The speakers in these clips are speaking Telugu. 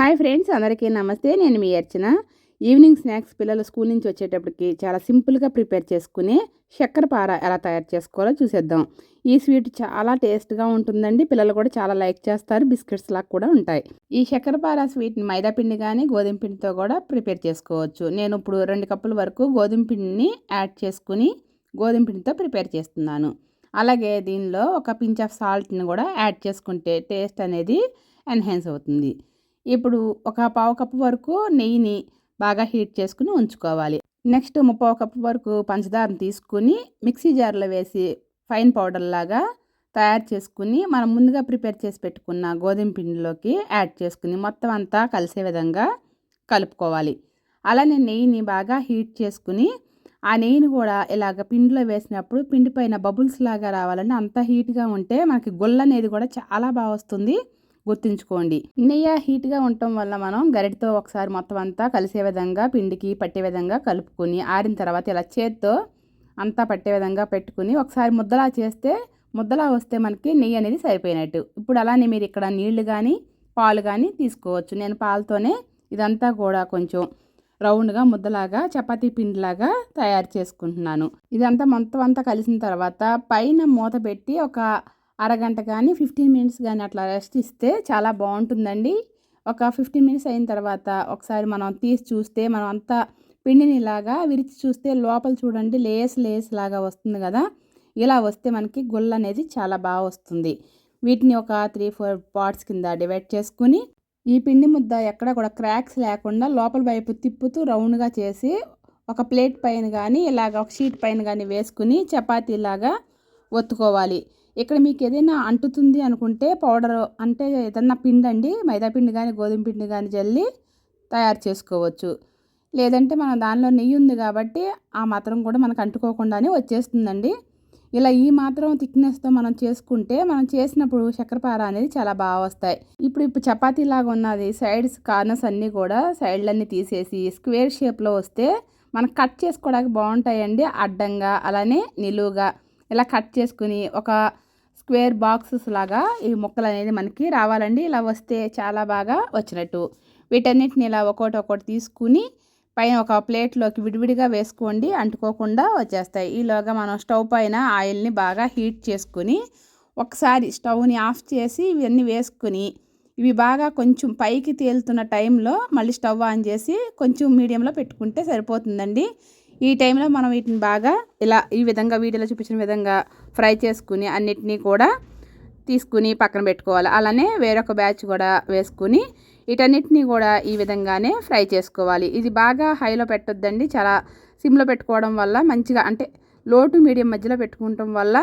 హాయ్ ఫ్రెండ్స్ అందరికీ నమస్తే. నేను మీ అర్చన. ఈవినింగ్ స్నాక్స్ పిల్లలు స్కూల్ నుంచి వచ్చేటప్పటికి చాలా సింపుల్గా ప్రిపేర్ చేసుకుని చక్కెర పార ఎలా తయారు చేసుకోవాలో చూసేద్దాం. ఈ స్వీట్ చాలా టేస్ట్గా ఉంటుందండి. పిల్లలు కూడా చాలా లైక్ చేస్తారు. బిస్కెట్స్ లాగా కూడా ఉంటాయి. ఈ చక్కెర పార స్వీట్ని మైదా పిండి కానీ గోధుమ పిండితో కూడా ప్రిపేర్ చేసుకోవచ్చు. నేను ఇప్పుడు రెండు కప్పుల వరకు గోధుమ పిండిని యాడ్ చేసుకుని గోధుమ పిండితో ప్రిపేర్ చేస్తున్నాను. అలాగే దీనిలో ఒక పించ్ ఆఫ్ సాల్ట్ని కూడా యాడ్ చేసుకుంటే టేస్ట్ అనేది ఎన్హాన్స్ అవుతుంది. ఇప్పుడు ఒక పావు కప్పు వరకు నెయ్యిని బాగా హీట్ చేసుకుని ఉంచుకోవాలి. నెక్స్ట్ ముప్పావు కప్పు వరకు పంచదారను తీసుకుని మిక్సీ జార్లో వేసి ఫైన్ పౌడర్ లాగా తయారు చేసుకుని మనం ముందుగా ప్రిపేర్ చేసి పెట్టుకున్న గోధుమ పిండిలోకి యాడ్ చేసుకుని మొత్తం అంతా కలిసే విధంగా కలుపుకోవాలి. అలానే నెయ్యిని బాగా హీట్ చేసుకుని ఆ నెయ్యిని కూడా ఇలాగ పిండిలో వేసినప్పుడు పిండి పైన బబుల్స్ లాగా రావాలని అంత హీట్గా ఉంటే మనకి గుల్ల అనేది కూడా చాలా బాగా వస్తుంది. గుర్తుంచుకోండి. నెయ్యి హీట్గా ఉండటం వల్ల మనం గరిటతో ఒకసారి మొత్తం అంతా కలిసే విధంగా పిండికి పట్టే విధంగా కలుపుకొని ఆరిన తర్వాత ఇలా చేత్తో అంతా పట్టే విధంగా పెట్టుకుని ఒకసారి ముద్దలా చేస్తే ముద్దలా వస్తే మనకి నెయ్యి అనేది సరిపోయినట్టు. ఇప్పుడు అలానే మీరు ఇక్కడ నీళ్ళు కానీ పాలు కానీ తీసుకోవచ్చు. నేను పాలతోనే ఇదంతా కూడా కొంచెం రౌండ్గా ముద్దలాగా చపాతీ పిండిలాగా తయారు చేసుకుంటున్నాను. ఇదంతా మొత్తం అంతా కలిసిన తర్వాత పైన మూత పెట్టి ఒక అరగంట కానీ ఫిఫ్టీన్ మినిట్స్ కానీ అట్లా రెస్ట్ ఇస్తే చాలా బాగుంటుందండి. ఒక ఫిఫ్టీన్ మినిట్స్ అయిన తర్వాత ఒకసారి మనం తీసి చూస్తే మనం అంతా పిండిని ఇలాగా విరిచి చూస్తే లోపల చూడండి లేస్ లేస్ లాగా వస్తుంది కదా. ఇలా వస్తే మనకి గుల్ల అనేది చాలా బాగా వస్తుంది. వీటిని ఒక త్రీ ఫోర్ పార్ట్స్ కింద డివైడ్ చేసుకుని ఈ పిండి ముద్ద ఎక్కడ కూడా క్రాక్స్ లేకుండా లోపల వైపు తిప్పుతూ రౌండ్గా చేసి ఒక ప్లేట్ పైన కానీ ఇలాగ ఒక షీట్ పైన కానీ వేసుకుని చపాతీలాగా ఒత్తుకోవాలి. ఇక్కడ మీకు ఏదైనా అంటుతుంది అనుకుంటే పౌడర్ అంటే ఏదన్నా పిండి అండి మైదా పిండి కానీ గోధుమ పిండి కానీ జల్లి తయారు చేసుకోవచ్చు. లేదంటే మనం దానిలో నెయ్యి ఉంది కాబట్టి ఆ మాత్రం కూడా మనకు అంటుకోకుండానే వచ్చేస్తుందండి. ఇలా ఈ మాత్రం థిక్నెస్తో మనం చేసుకుంటే మనం చేసినప్పుడు చక్కెరపార అనేది చాలా బాగా వస్తాయి. ఇప్పుడు ఇప్పుడు చపాతీ లాగా ఉన్నది సైడ్స్ కార్నర్స్ అన్నీ కూడా సైడ్లన్నీ తీసేసి స్క్వేర్ షేప్లో వస్తే మనం కట్ చేసుకోవడానికి బాగుంటాయండి. అడ్డంగా అలానే నిలువుగా. ఇలా కట్ చేసుకుని ఒక స్క్వేర్ బాక్సెస్ లాగా ఈ ముక్కలు అనేది మనకి రావాలండి. ఇలా వస్తే చాలా బాగా వచ్చినట్టు. వీటన్నిటిని ఇలా ఒకటి ఒకటి తీసుకుని పైన ఒక ప్లేట్లోకి విడివిడిగా వేసుకోండి. అంటుకోకుండా వచ్చేస్తాయి. ఈలోగా మనం స్టవ్ పైన ఆయిల్ని బాగా హీట్ చేసుకుని ఒకసారి స్టవ్ని ఆఫ్ చేసి ఇవన్నీ వేసుకుని ఇవి బాగా కొంచెం పైకి తేలుతున్న టైంలో మళ్ళీ స్టవ్ ఆన్ చేసి కొంచెం మీడియంలో పెట్టుకుంటే సరిపోతుందండి. ఈ టైంలో మనం వీటిని బాగా ఇలా ఈ విధంగా వీడియోలో చూపించిన విధంగా ఫ్రై చేసుకుని అన్నిటినీ కూడా తీసుకుని పక్కన పెట్టుకోవాలి. అలానే వేరొక బ్యాచ్ కూడా వేసుకుని వీటన్నిటిని కూడా ఈ విధంగానే ఫ్రై చేసుకోవాలి. ఇది బాగా హైలో పెట్టొద్దండి. చాలా సిమ్లో పెట్టుకోవడం వల్ల మంచిగా అంటే లోటు మీడియం మధ్యలో పెట్టుకోవటం వల్ల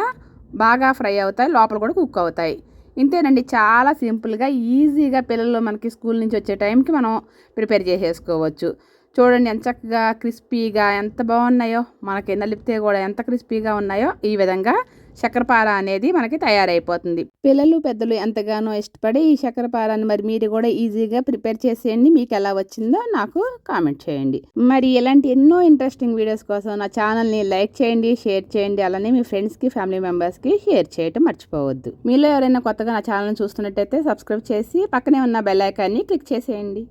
బాగా ఫ్రై అవుతాయి. లోపల కూడా కుక్ అవుతాయి. ఇంతేనండి. చాలా సింపుల్గా ఈజీగా పిల్లలు మనకి స్కూల్ నుంచి వచ్చే టైంకి మనం ప్రిపేర్ చేసేసుకోవచ్చు. చూడండి ఎంత చక్కగా క్రిస్పీగా ఎంత బాగున్నాయో మనకి నలిపితే కూడా ఎంత క్రిస్పీగా ఉన్నాయో ఈ విధంగా చక్కెరపార అనేది మనకి తయారైపోతుంది. పిల్లలు పెద్దలు ఎంతగానో ఇష్టపడి ఈ చక్కెరపారాన్ని మరి మీరు కూడా ఈజీగా ప్రిపేర్ చేసేయండి. మీకు ఎలా వచ్చిందో నాకు కామెంట్ చేయండి. మరి ఇలాంటి ఎన్నో ఇంట్రెస్టింగ్ వీడియోస్ కోసం నా ఛానల్ని లైక్ చేయండి షేర్ చేయండి. అలానే మీ ఫ్రెండ్స్కి ఫ్యామిలీ మెంబర్స్కి షేర్ చేయటం మర్చిపోవద్దు. మీలో ఎవరైనా కొత్తగా నా ఛానల్ చూస్తున్నట్టయితే సబ్స్క్రైబ్ చేసి పక్కనే ఉన్న బెల్ ఐకాన్ని క్లిక్ చేసేయండి.